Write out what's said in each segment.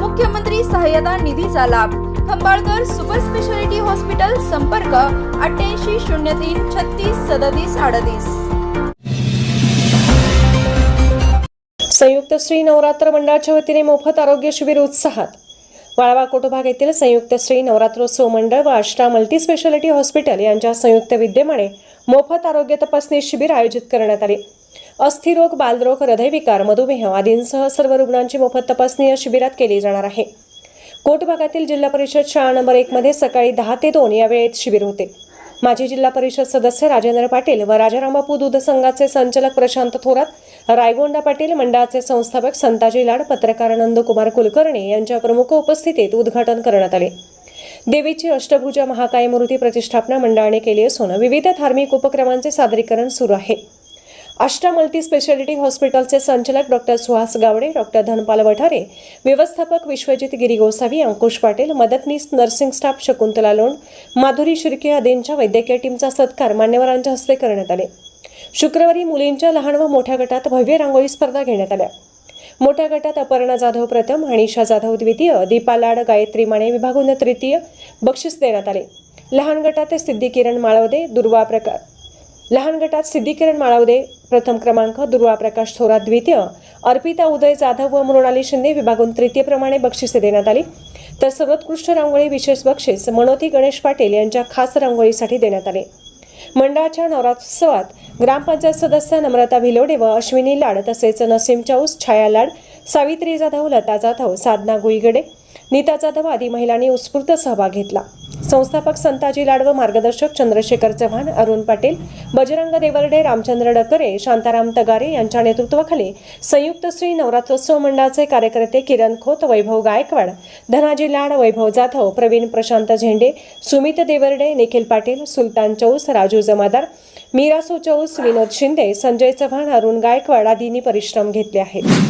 मुख्यमंत्री सहाय्यता निधीचा लाभ. खंबाळकर सुपर स्पेशालिटी हॉस्पिटल संपर्क अठ्ठ्याऐंशी शून्य तीन छत्तीस सदतीस अडतीस. संयुक्त श्री नवरात्र मंडळाच्या वतीने मोफत आरोग्य शिबिर उत्साहात. वाळवा कोटभाग येथील संयुक्त श्री नवरात्रोत्सव मंडळ व आष्टा मल्टी स्पेशालिटी हॉस्पिटल यांच्या संयुक्त विद्यमाने मोफत आरोग्य तपासणी शिबिर आयोजित करण्यात आले. अस्थिरोग बालरोग हृदयविकार मधुमेह आदींसह सर्व रुग्णांची मोफत तपासणी या शिबिरात केली जाणार आहे. कोट भागातील जिल्हा परिषद शाळा नंबर एकमध्ये सकाळी दहा ते दोन या वेळेत शिबिर होते. माजी जिल्हा परिषद सदस्य राजेंद्र पाटील व राजारामबापू दूध संघाचे संचालक प्रशांत थोरात रायगोंडा पाटील मंडळाचे संस्थापक संताजी लाड पत्रकार नंदकुमार कुलकर्णी यांच्या प्रमुख उपस्थितीत उद्घाटन करण्यात आले. देवीची अष्टभुजा महाकाय मूर्ती प्रतिष्ठापना मंडळाने केली असून विविध धार्मिक उपक्रमांचे सादरीकरण सुरू आहे. आष्टा मल्टी स्पेशालिटी हॉस्पिटलचे संचालक डॉक्टर सुहास गावडे डॉक्टर धनपाल वठारे व्यवस्थापक विश्वजित गिरी गोसावी अंकुश पाटील मदतनीस नर्सिंग स्टाफ शकुंतला लोण माधुरी शिर्के आदींच्या वैद्यकीय टीमचा सत्कार मान्यवरांच्या हस्ते करण्यात आले. शुक्रवारी मुलींच्या लहान व मोठ्या गटात भव्य रांगोळी स्पर्धा घेण्यात आल्या. मोठ्या गटात अपर्णा जाधव प्रथम अनिशा जाधव द्वितीय दीपा लाड गायत्री माने विभागून तृतीय बक्षीस देण्यात आले. लहान गटात सिद्धी किरण माळवदे दुर्वा प्रकार लहान गटात सिद्धिकिरण माळवदे प्रथम क्रमांक दुर्वा प्रकाश थोरात द्वितीय अर्पिता उदय जाधव व मृणाली शिंदे विभागून तृतीयप्रमाणे बक्षिसे देण्यात आली. तर सर्वोत्कृष्ट रांगोळी विशेष बक्षीस मनोती गणेश पाटील यांच्या खास रांगोळीसाठी देण्यात आले. मंडळाच्या नवरात्रोत्सवात ग्रामपंचायत सदस्य नम्रता भिलोडे व अश्विनी लाड तसेच नसीम चौस छाया लाड सावित्री जाधव लता जाधव साधना गुईगडे नीता जाधव आदी महिलांनी उत्स्फूर्त सहभाग घेतला. संस्थापक संताजी लाड व मार्गदर्शक चंद्रशेखर चव्हाण अरुण पाटील बजरंग देवर्डे रामचंद्र डकरे शांताराम तगारे यांच्या नेतृत्वाखाली संयुक्त श्री नवरात्रोत्सव मंडळाचे कार्यकर्ते किरण खोत वैभव गायकवाड धनाजी लाड वैभव जाधव प्रवीण प्रशांत झेंडे सुमित देवर्डे निखिल पाटील सुलतान चौस राजू जमादार मीरासू चौस विनोद शिंदे संजय चव्हाण अरुण गायकवाड आदींनी परिश्रम घेतले आहेत.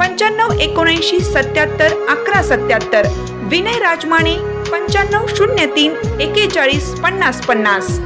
पंच्याण्णव एकोणऐंशी सत्याहत्तर अकरा सत्याहत्तर. विनय राजमाने पंच्याण्णव शून्य तीन एकेचाळीस पन्नास पन्नास.